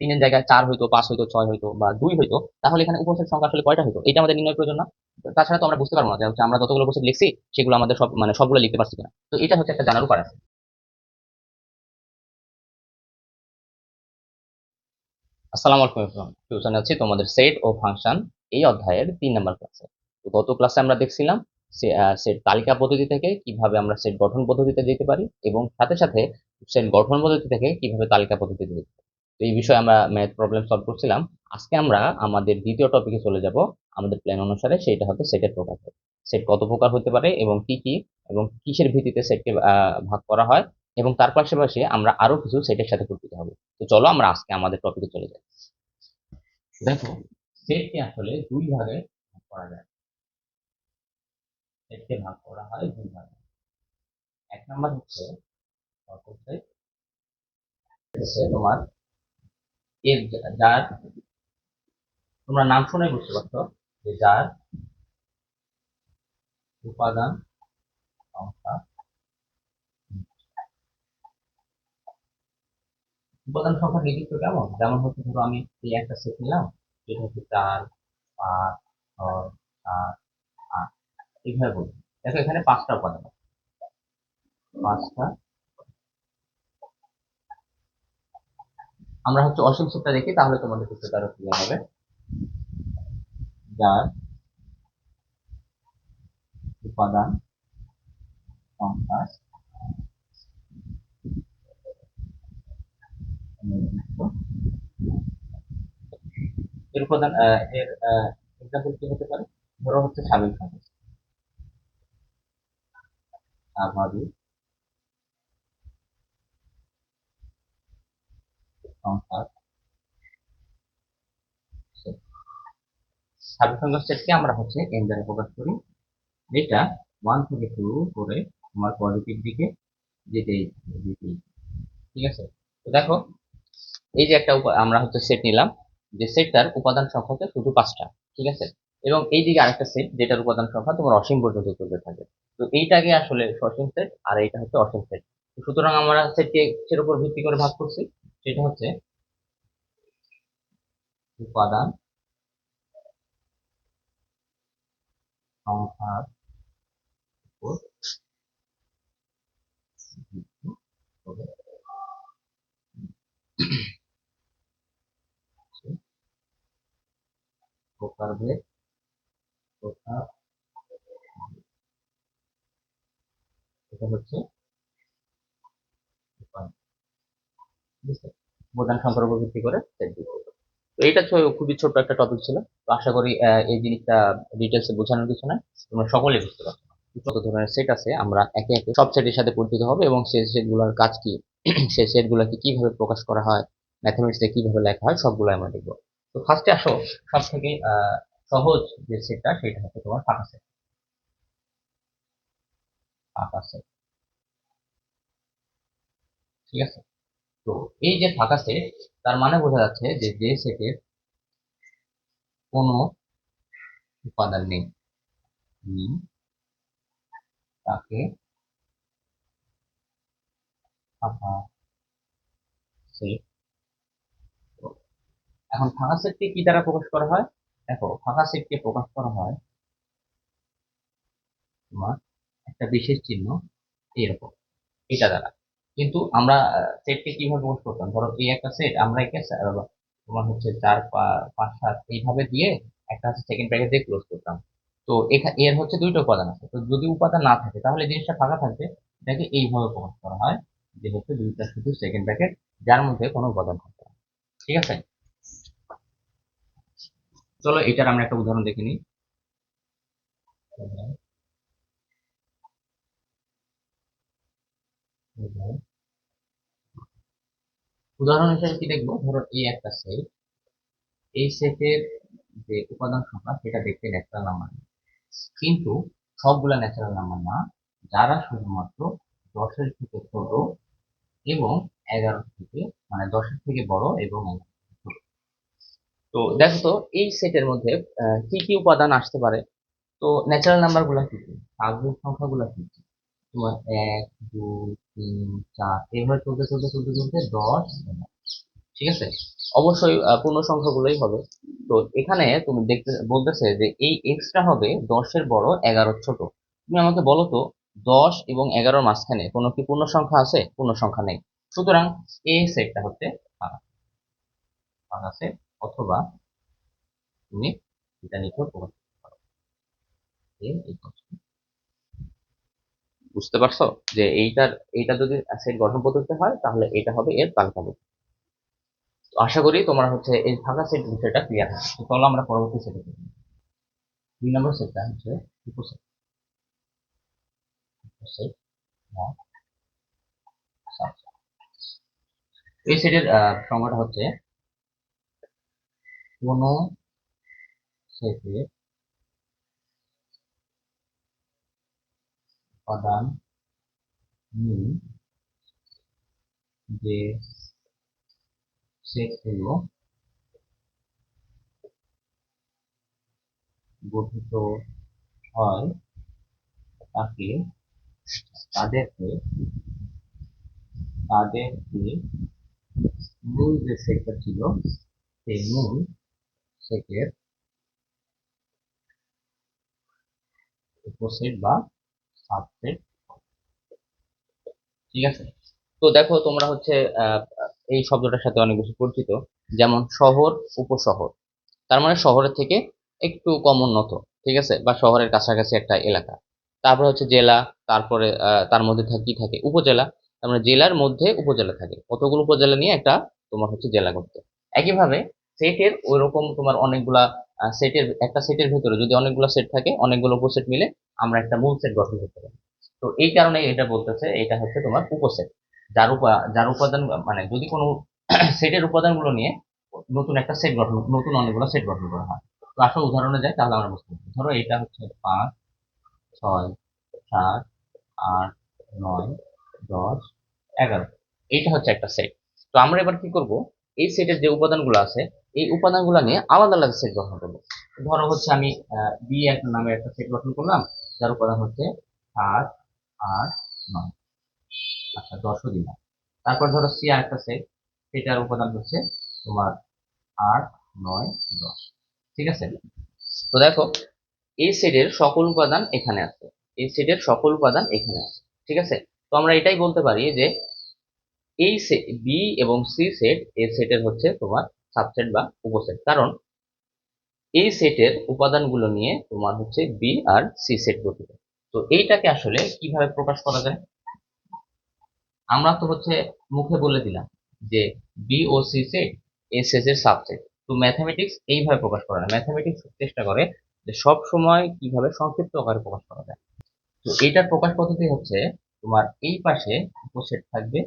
তিনের জায়গায় চার হইতো, পাঁচ হইতো, ছয় হইতো বা দুই হইতো, তাহলে এখানে উপসেট সংখ্যা আসলে কয়টা হইতো? এটা আমাদের নির্ণয় প্রয়োজন না। তাছাড়া তো আমরা বুঝতে পারব না যে হচ্ছে আমরা যতগুলো উপসেট লিখছি, সেগুলো আমাদের সব মানে সবগুলো লিখতে পারছি কিনা। তো এটা হচ্ছে একটা জানার উপায় আছে। আসসালামু আলাইকুম টিউশনে আছি তোমাদের সেট ও ফাংশন এই অধ্যায়ের তিন নম্বর ক্লাসে তো গত ক্লাসে আমরা দেখছিলাম সেট তালিকা পদ্ধতি থেকে কীভাবে আমরা সেট গঠন পদ্ধতিতে যেতে পারি এবং সাথে সাথে সেট গঠন পদ্ধতি থেকে কীভাবে তালিকা পদ্ধতিতে যেতে পারি। তো এই বিষয়ে আমরা ম্যাথ প্রবলেম সলভ করছিলাম। আজকে আমরা আমাদের দ্বিতীয় টপিকে চলে যাব। আমাদের প্ল্যান অনুসারে সেটা হচ্ছে সেটের প্রকার সেট কত প্রকার হতে পারে এবং কি কি এবং কিসের ভিত্তিতে সেটকে ভাগ করা হয় এবং তার পাশাপাশি আমরা আরও কিছু সেটের সাথে পরিচিত হব। তো চলো আমরা আজকে আমাদের টপিকে চলে যাই। দেখো সেটকে আসলে দুই ভাগে ভাগ করা যায়। সেটকে ভাগ করা হয় দুই ভাগে। এক নম্বর হচ্ছে, তোমার এর যার, তোমরা নাম শুনে বুঝতে পারছ যে যার উপাদান সংখ্যা উপাদান সংখ্যা নির্দিষ্ট কেমন? যেমন হচ্ছে ধরো আমি এই একটা সেট নিলাম, যেটা হচ্ছে চার, পাঁচ, ছয়, সাত, আট। এইভাবে বলি। দেখো এখানে পাঁচটা উপাদান পাঁচটা আমরা হচ্ছে অসীম সেটটা দেখি, তাহলে তোমাদের ক্ষেত্রে আরও ক্লিয়ার হবে। যার উপাদান এর উপাদান এর এক্সাম্পল কি হতে পারে? ধরো হচ্ছে স্বাভাবিক সংখ্যা স্বাভাবিক সংখ্যা। স্বাভাবিক সংখ্যার সেটকে আমরা হচ্ছে এন দ্বারা প্রকাশ করি। যেটা ওয়ান থেকে শুরু করে আমার পজিটিভ দিকে যেতেই যেতেই ঠিক আছে? তো দেখো, এই যে একটা আমরা হচ্ছে সেট নিলাম, যে সেটটার উপাদান সংখ্যা হচ্ছে শুধু পাঁচটা, ঠিক আছে? এবং এই দিকে আরেকটা সেট যেটার উপাদান সংখ্যা তোমার অসীম পর্যন্ত চলতে থাকে। তো এইটাকে আসলে সসীম সেট আর এইটা হচ্ছে অসীম সেট সুতরাং আমরা সেটকে এর উপর ভিত্তি করে ভাগ করছি। সেটা হচ্ছে উপাদান সংখ্যার উপর প্রকারভেদ প্রকার এটা হচ্ছে সংখ্যার উপর ভিত্তি করে সেট দিতে তো এটা খুবই ছোট্ট একটা টপিক ছিল। তো আশা করি এই জিনিসটা ডিটেলসে বোঝানোর কিছু না তোমরা সকলে বুঝতে পারছ। কত ধরনের সেট আছে, আমরা একে একে সব সেটের সাথে পরিচিত হবে এবং সেই সেটগুলোর কাজ কি, সেই সেটগুলোকে কীভাবে প্রকাশ করা হয় ম্যাথমেটিক্সে কীভাবে লেখা হয় সবগুলো আমরা দেখব। তো ফার্স্টে আসো। সব থেকে সহজ যে সেটটা সেটা হচ্ছে তোমার ফাঁকা সেট ফাঁকা সেট ঠিক আছে? তো এই যে ফাঁকা সেট তার মানে বোঝা যাচ্ছে যে যে সেটের কোনো উপাদান নেই। তাকে ফাঁকা সেট এখন ফাঁকা সেটকে কি দ্বারা প্রকাশ করা হয়? দেখো, ফাঁকা সেটকে প্রকাশ করা হয় তোমার একটা বিশেষ চিহ্ন এরকম, এটা দ্বারা। কিন্তু আমরা সেটকে কীভাবে প্রকাশ করতাম? ধরো এই একটা সেট আমরা একে তোমার হচ্ছে চার পাঁচ, সাত, এইভাবে দিয়ে একটা হচ্ছে সেকেন্ড ব্র্যাকেট দিয়ে ক্লোজ করতাম। তো এর হচ্ছে দুইটা উপাদান আছে। তো যদি উপাদান না থাকে, তাহলে জিনিসটা ফাঁকা থাকবে। এটাকে এইভাবে প্রকাশ করা হয় যে হচ্ছে দুইটা শুধু সেকেন্ড ব্র্যাকেট যার মধ্যে কোনো উপাদান থাকবে না। ঠিক আছে? চলো এটার আমরা একটা উদাহরণ দেখে নিই। উদাহরণ হিসেবে কি দেখব? ধরো এই একটা সেট এই সেটের যে উপাদান সংখ্যা, সেটা দেখতে ন্যাচারাল নাম্বার কিন্তু সবগুলা ন্যাচারাল নাম্বার না, যারা শুধুমাত্র দশের থেকে ছোট এবং এগারো থেকে মানে দশের থেকে বড় এবং তো দেখো তো, এই সেটের মধ্যে কি কি উপাদান আসতে পারে? তো ন্যাচারাল নাম্বারগুলা কি কি? স্বাভাবিক সংখ্যাগুলো কি কি? তোমার এক, দুই, তিন, চার এইভাবে চলতে চলতে চলতে চলতে দশ ঠিক আছে? অবশ্যই পূর্ণ সংখ্যাগুলোই হবে। তো এখানে তুমি দেখতে, বলতেছে যে এই এক্সটা হবে দশের বড় এগারোর ছোট। তুমি আমাকে বলো তো, দশ এবং এগারোর মাঝখানে কোনো কি পূর্ণ সংখ্যা আছে? পূর্ণ সংখ্যা নেই। সুতরাং এই সেটটা হচ্ছে ফাঁকা সেট অথবা তুমি এটা লিখে প্রকাশ করতে পারো। বুঝতে পারছ যে এইটার, এইটা যদি সেট গঠন পদ্ধতি হয়, তাহলে এটা হবে এর তালিকা পদ্ধতি। তো আশা করি তোমরা হচ্ছে এই ফাঁকা সেট বিষয়টা ক্লিয়ার তো চলো আমরা পরবর্তী সেটে দুই নম্বর সেটটা হচ্ছে উপসেট উপসেট। এই সেটের সংজ্ঞাটা হচ্ছে কোন সেটের উপাদান নিয়ে যে সেটগুলো গঠিত হয় তাকে তাদেরকে তাদেরকে মূল যে সেটটা ছিল সেই মূল সেটের উপসেট বা ঠিক আছে? তো দেখো তোমরা হচ্ছে এই শব্দটার সাথে অনেক বেশি পরিচিত। যেমন শহর, উপশহর। তার মানে শহরের থেকে একটু কম উন্নত, ঠিক আছে? বা শহরের কাছাকাছি একটা এলাকা। তারপরে হচ্ছে জেলা, তারপরে তার মধ্যে কি থাকে? উপজেলা। তার মানে জেলার মধ্যে উপজেলা থাকে। কতগুলো উপজেলা নিয়ে একটা তোমার হচ্ছে জেলা করতে একইভাবে সেটের ওইরকম তোমার অনেকগুলা সেটের একটা সেটের ভেতরে যদি অনেকগুলো সেট থাকে, অনেকগুলো উপসেট মিলে আমরা একটা মূল সেট গঠন করতে পারি। তো এই কারণে এটা বলতেছে, এটা হচ্ছে তোমার উপসেট। যার উপা, যার উপাদান মানে যদি কোনো সেটের উপাদানগুলো নিয়ে নতুন একটা সেট গঠন, নতুন অনেকগুলো সেট গঠন করা হয়। তো আসলে উদাহরণে যাই, তাহলে আমরা বুঝতে পারি ধরো এটা হচ্ছে পাঁচ, ছয়, সাত, আট, নয়, দশ, এগারো। এইটা হচ্ছে একটা সেট তো আমরা এবার কি করব? এই সেটের যে উপাদানগুলো আছে এই উপাদানগুলো নিয়ে আলাদা আলাদা সেট গঠন করব। ধরো হচ্ছে আমি বি একটা নামে একটা সেট গঠন করলাম, যার উপাদান হচ্ছে সাত, আট, নয়। আচ্ছা দশও দিলাম। তারপর ধরো সি আর একটা সেট, সেটার উপাদান হচ্ছে তোমার আট, নয়, দশ। ঠিক আছে? তো দেখো এই সেটের সকল উপাদান এখানে আছে। এই সেটের সকল উপাদান এখানে আছে। ঠিক আছে? তো আমরা এটাই বলতে পারি যে এই বি এবং সি সেট এই সেটের হচ্ছে তোমার সাবসেট বা উপসেট। কারণ এই সেটের উপাদানগুলো নিয়ে তোমার হচ্ছে বি আর সি সেট গঠিত। তো এইটাকে আসলে কীভাবে প্রকাশ করা যায়? আমরা তো হচ্ছে মুখে বলে দিলাম যে বি ও সি সেট এই সেটের সাবসেট তো ম্যাথামেটিক্স এইভাবে প্রকাশ করে না। ম্যাথামেটিক্স চেষ্টা করে যে সব সময় কীভাবে সংক্ষিপ্ত আকারে প্রকাশ করা যায়। তো এইটার প্রকাশ পদ্ধতি হচ্ছে তোমার এই পাশে উপসেট থাকবে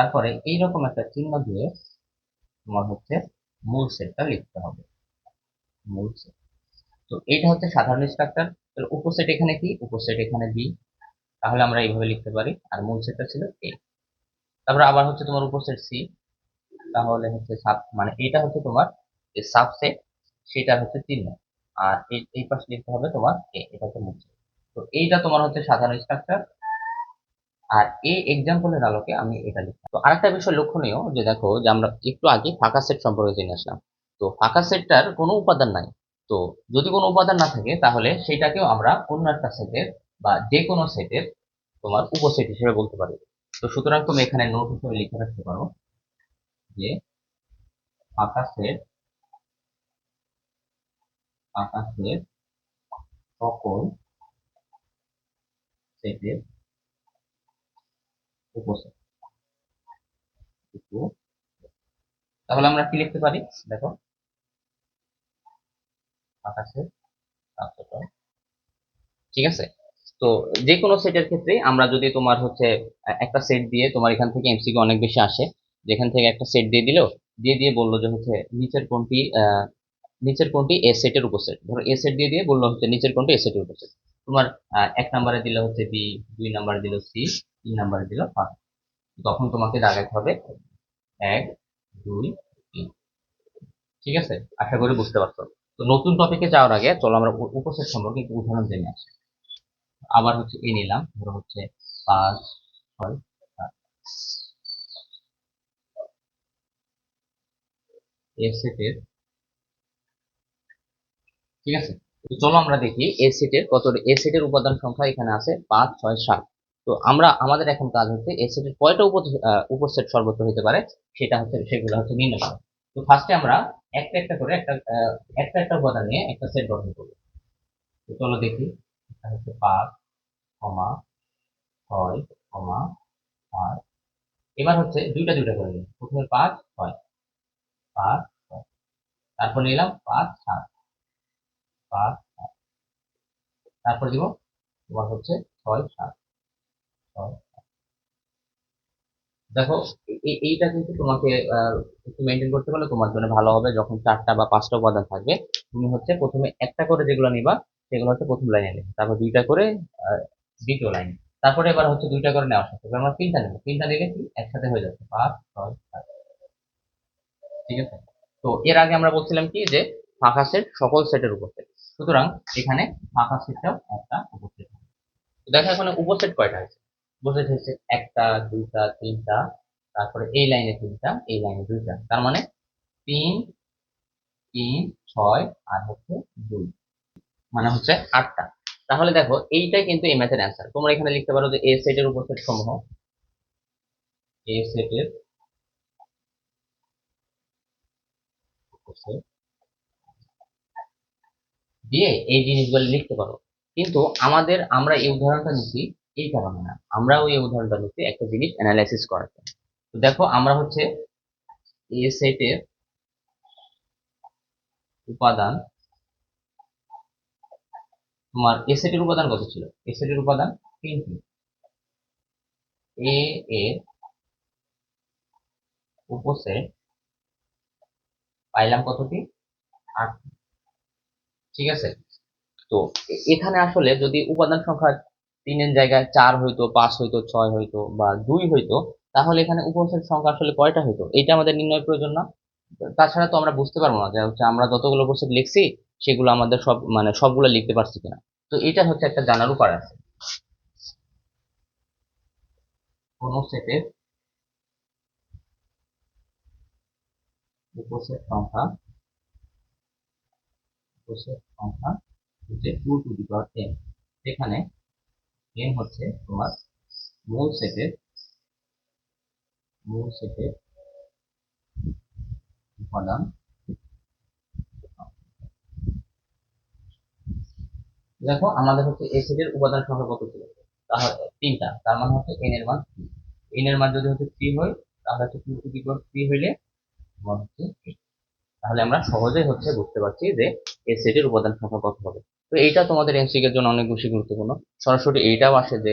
তারপরে এইরকম একটা চিহ্ন দিয়ে তোমার হচ্ছে মূল সেটটা লিখতে হবে। মূল সেট। তো এইটা হচ্ছে সাধারণ স্ট্রাকচার তাহলে উপসেট এখানে কি? উপসেট এখানে বি তাহলে আমরা এইভাবে লিখতে পারি। আর মূল সেটটা ছিল এ তারপরে আবার হচ্ছে তোমার উপসেট সি তাহলে হচ্ছে সাব মানে এটা হচ্ছে তোমার যে সাবসেট সেটা হচ্ছে চিহ্ন। আর এই এই পাশে লিখতে হবে তোমার এ এটা হচ্ছে মূল সেট। তো এইটা তোমার হচ্ছে সাধারণ স্ট্রাকচার আর এই এক্সাম্পলের আলোকে আমি এটা লিখি তো আরেকটা বিষয় লক্ষণীয় যে দেখো যে আমরা একটু আগে ফাঁকা সেট সম্পর্কে জেনে আসলাম। তো ফাঁকা সেটটার কোনো উপাদান নাই। তো যদি কোনো উপাদান না থাকে তাহলে সেটাকেও আমরা অন্য একটা সেটের বা যে কোনো সেটের তোমার উপসেট হিসেবে বলতে পারি। তো সুতরাং তুমি এখানে নোট হিসেবে লিখে রাখতে পারো যে ফাঁকা সেট ফাঁকা সেট সকল সেটের উপসেট তাহলে আমরা কি লিখতে পারি? দেখো। সাবসেট ঠিক আছে? তো যে কোনো সেটের ক্ষেত্রে আমরা যদি তোমার হচ্ছে একটা সেট দিয়ে তোমার এখান থেকে এমসিকিউ অনেক বেশি আসে যেখান থেকে একটা সেট দিয়ে দিলো দিয়ে দিয়ে বলল যে হচ্ছে নিচের কোনটি নিচের কোনটি এ সেটের উপসেট ধরো এ সেট দিয়ে দিয়ে বলল হচ্ছে নিচের কোনটি এ সেটের উপসেট তোমার এক নাম্বারে দিলে হচ্ছে বি দুই নাম্বারে দিল সি তিন নাম্বারে দিল ফাঁকা তখন তোমাকে দাগাতে হবে এক, দুই, তিন। ঠিক আছে? আশা করি বুঝতে পারছ। তো নতুন টপিকে যাওয়ার আগে চলো আমরা উপসেট সম্পর্কে একটু উদাহরণ জেনে আসি। আবার হচ্ছে এ নিলাম, ধরো হচ্ছে পাঁচ, ছয়, সাত। এ সেটের ঠিক আছে? চলো আমরা দেখি এ সেটের কত, এ সেটের উপাদান সংখ্যা এখানে আছে পাঁচ, ছয়, সাত। তো আমরা, আমাদের এখন কাজ হচ্ছে এ সেটের কয়টা উপ উপসেট সর্বত্র হতে পারে সেটা হচ্ছে, সেগুলো হচ্ছে নির্ণয় করা। তো ফার্স্টে আমরা একটা একটা করে একটা একটা একটা উপাদান নিয়ে একটা সেট গঠন করব। তো চলো দেখি। এটা হচ্ছে পাঁচ, কমা, ছয়, কমা পাঁচ এবার হচ্ছে দুইটা দুইটা করে নিই। প্রথমে পাঁচ, ছয়। পাঁচ, ছয়। তারপর নিলাম পাঁচ, সাত। পাঁচ, সাত। তারপর দিব তোমার হচ্ছে ছয়, সাত। দেখো এইটা কিন্তু তোমাকে একটু মেনটেন করতে পারলে তোমার জন্য ভালো হবে যখন চারটা বা পাঁচটা উপাদান থাকবে। তুমি হচ্ছে প্রথমে একটা করে যেগুলো নিবা, সেগুলো হচ্ছে প্রথম লাইনে নেবে। তারপর দুইটা করে দ্বিতীয় লাইনে তারপরে এবার হচ্ছে দুইটা করে নেওয়া আমরা তিনটা নেব। তিনটা নিলে কি? একসাথে হয়ে যাচ্ছে। পাঁচ, ছয়, সাত। ঠিক আছে? তো এর আগে আমরা বলছিলাম কি? যে ফাঁকা সেট সকল সেটের উপসেট সুতরাং এখানে ফাঁকা সেটটাও একটা উপসেট দেখো এখানে উপসেট কয়টা আছে? উপসেট হচ্ছে একটা, দুইটা, তিনটা, তারপরে এই লাইনে তিনটা, এই লাইনে দুইটা। তার মানে তিন তিন, ছয় আর হচ্ছে দুই। মানে হচ্ছে আটটা। তাহলে দেখো এইটাই কিন্তু এই ম্যাথের অ্যান্সার তোমরা এখানে লিখতে পারো যে এ সেটের উপসেট সমূহ। এ সেটের দিয়ে এই জিনিসগুলো লিখতে পারো। কিন্তু আমাদের, আমরা এই উদাহরণটা নিচ্ছি এই কারণে না। আমরাও এই উদাহরণটা নিচ্ছি, একটা জিনিস অ্যানালাইসিস জন্য। তো দেখো, আমরা হচ্ছে এ সেটের উপাদান, তোমার এ সেটের উপাদান কত ছিল? এ সেটের উপাদান তিনটি। এ এর উপসেট পাইলাম কতটি আট ঠিক আছে? তো এখানে আসলে যদি উপাদান সংখ্যা তিনের জায়গায় চার হইতো, পাঁচ হইতো, ছয় হইতো বা দুই হইতো, তাহলে এখানে উপসেট সংখ্যা আসলে কয়টা হইতো? এটা আমাদের নির্ণয় প্রয়োজন না। তাছাড়া তো আমরা বুঝতে পারব না যে হচ্ছে আমরা যতগুলো উপসেট লিখছি, সেগুলো আমাদের সব মানে সবগুলো লিখতে পারছি কিনা। তো এটা হচ্ছে একটা জানার উপায় আছে। কোন সেটের উপসেট সংখ্যা উপসেট সংখ্যা হচ্ছে টু টু এখানে টেন হচ্ছে তোমার মূল সেটের মূল সেটের উপাদান। দেখো, আমাদের হচ্ছে এই সেটের উপাদান সংখ্যা কত ছিল? তাহলে তিনটা, তার মানে হচ্ছে এন এর মান। এন এর মান যদি হচ্ছে থ্রি হয়, তাহলে হচ্ছে two to the power three হইলে। তাহলে আমরা সহজেই হচ্ছে বুঝতে পারছি যে এই সেটের উপাদান সংখ্যা কত হবে। তো এইটা তোমাদের এমসিক এর জন্য অনেক বেশি গুরুত্বপূর্ণ। সরাসরি এইটাও আসে যে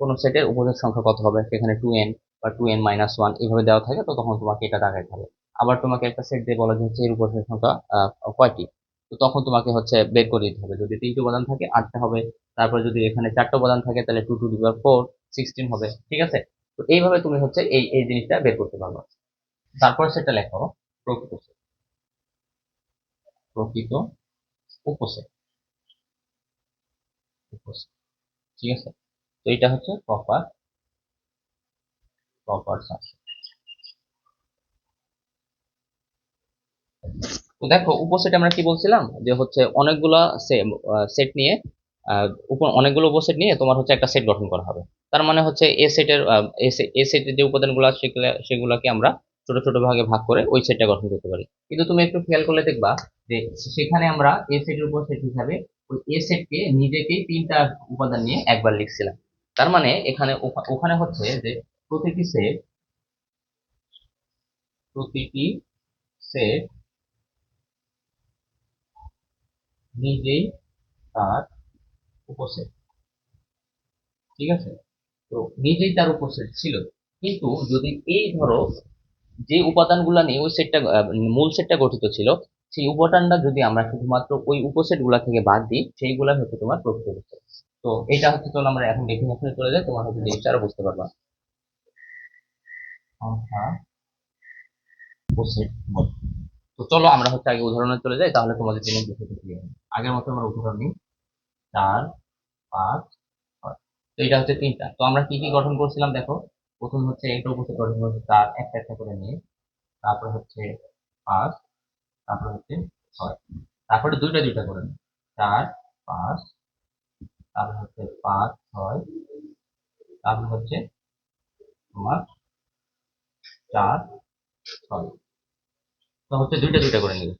কোনো সেটের উপসেট সংখ্যা কত হবে? সেখানে টু এন বা টু এন মাইনাস ওয়ান এইভাবে দেওয়া থাকে, তো তখন তোমাকে এটা দেখাইতে হবে। আবার তোমাকে একটা সেট দিয়ে বলা যে হচ্ছে এর উপসেট সংখ্যা কয়টি? তো তখন তোমাকে হচ্ছে বের করে দিতে হবে। যদি তিনটে উপাদান থাকে, আটটা হবে। তারপর যদি এখানে চারটা উপাদান থাকে, তাহলে two to the power four sixteen হবে। ঠিক আছে? তো এইভাবে তুমি হচ্ছে এই এই জিনিসটা বের করতে পারবে। তারপর সেটা লেখো, প্রকৃত। প্রকৃত উপসেট। ঠিক আছে? তো এটা হচ্ছে প্রপার প্রপার সাবসেট দেখো উপসেট আমরা কি বলছিলাম? যে হচ্ছে সেট নিয়ে অনেকগুলো উপসেট নিয়ে তোমার হচ্ছে একটা সেট গঠন করা হবে। তার মানে হচ্ছে এ সেটের এ সেটের যে উপাদানগুলো আছে সেগুলো, সেগুলোকে আমরা ছোট ছোট ভাগে ভাগ করে ওই সেটটা গঠন করতে পারি। কিন্তু তুমি একটু খেয়াল করলে দেখবা যে সেখানে আমরা এ সেটের উপসেট হিসাবে ওই এ সেটকে নিজেকেই তিনটা উপাদান নিয়ে একবার লিখছিলাম। তার মানে এখানে ওখানে হচ্ছে যে প্রতিটি সেট প্রতিটি সেট নিজেই তার উপসেট ঠিক আছে? তো নিজেই তার উপসেট ছিল। কিন্তু যদি এই ধরো যে উপাদানগুলো নিয়ে ওই সেটটা মূল সেটটা গঠিত ছিল সেই উপাদানটা যদি আমরা শুধুমাত্র ওই উপসেটগুলা থেকে বাদ দিই, সেইগুলা হচ্ছে তোমার প্রকৃত উপসেট তো এটা হচ্ছে চলো আমরা এখন ডেফিনেশনে চলে যাই, তোমার হচ্ছে জিনিসটা আরও বুঝতে পারবা। তো চলো আমরা হচ্ছে আগে উদাহরণে চলে যাই, তাহলে তোমাদের ক্লিয়ার আগের মতো আমরা উদাহরণ নিই। চার, পাঁচ তো এটা হচ্ছে তিনটা। তো আমরা কি কি গঠন করছিলাম দেখো? প্রথম হচ্ছে এটা উপসেট গঠন করছে চার, একটা একটা করে নিয়ে। তারপর হচ্ছে পাঁচ তারপরে হচ্ছে ছয় তারপরে দুইটা দুইটা করে নিই চার, পাঁচ, তারপরে হচ্ছে পাঁচ, ছয়, তারপরে হচ্ছে তোমার চার, ছয়। তো হচ্ছে দুইটা দুইটা করে নিয়ে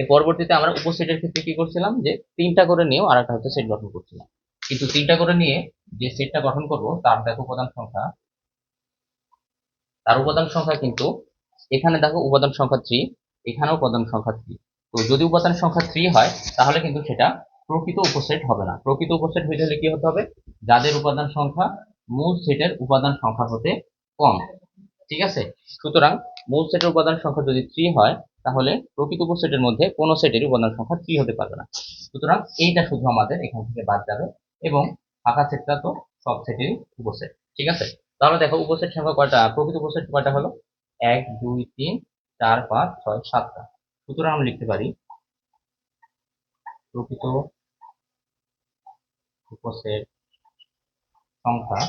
এর পরবর্তীতে আমরা উপসেটের ক্ষেত্রে কি করছিলাম? যে তিনটা করে নিয়েও আর একটা হচ্ছে সেট গঠন করছিলাম। কিন্তু তিনটা করে নিয়ে যে সেটটা গঠন করব, তার দেখো উপাদান সংখ্যা, তার উপাদান সংখ্যা কিন্তু এখানে দেখো উপাদান সংখ্যা থ্রি এখানেও উপাদান সংখ্যা থ্রি তো যদি উপাদান সংখ্যা থ্রি হয়, তাহলে কিন্তু সেটা প্রকৃত উপসেট হবে না। প্রকৃত উপসেট হইতে হলে কি হতে হবে? যাদের উপাদান সংখ্যা মূল সেটের উপাদান সংখ্যা হতে কম। ঠিক আছে? সুতরাং মূল সেটের উপাদান সংখ্যা যদি থ্রি হয়, তাহলে প্রকৃত উপসেটের মধ্যে কোনো সেটের উপাদান সংখ্যা থ্রি হতে পারবে না। সুতরাং এইটা শুধু আমাদের এখান থেকে বাদ যাবে এবং ফাঁকা সেটটা তো সব সেটেরই উপসেট। ঠিক আছে? তাহলে দেখো উপসেট সংখ্যা কয়টা? প্রকৃত উপসেট কয়টা হলো? এক, দুই, তিন চার, পাঁচ, ছয়, সাতটা। সুতরাং আমরা লিখতে পারি প্রকৃত উপসেট সংখ্যা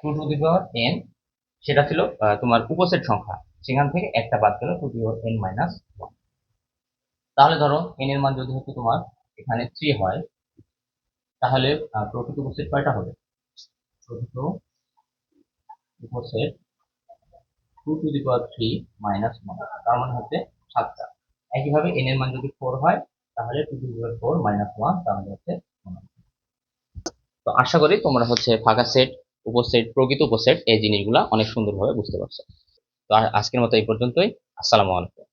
two to the power n সেটা ছিল তোমার উপসেট সংখ্যা। সেখান থেকে একটা বাদ গেল to the power n minus তাহলে ধরো এন এর মান যদি হচ্ছে তোমার এখানে থ্রি হয়, তাহলে প্রকৃত উপসেট কয়টা হবে? প্রকৃত উপসেট two to the power three minus one তার মানে হচ্ছে সাতটা। একইভাবে এন এর মান যদি ফোর হয়, তাহলে two to the power four minus one তাহলে হচ্ছে। তো আশা করি তোমরা হচ্ছে ফাঁকা সেট উপসেট, প্রকৃত উপসেট এই জিনিসগুলা অনেক সুন্দরভাবে বুঝতে পারছ। তো আজকের মতো এই পর্যন্তই। আসসালামু আলাইকুম।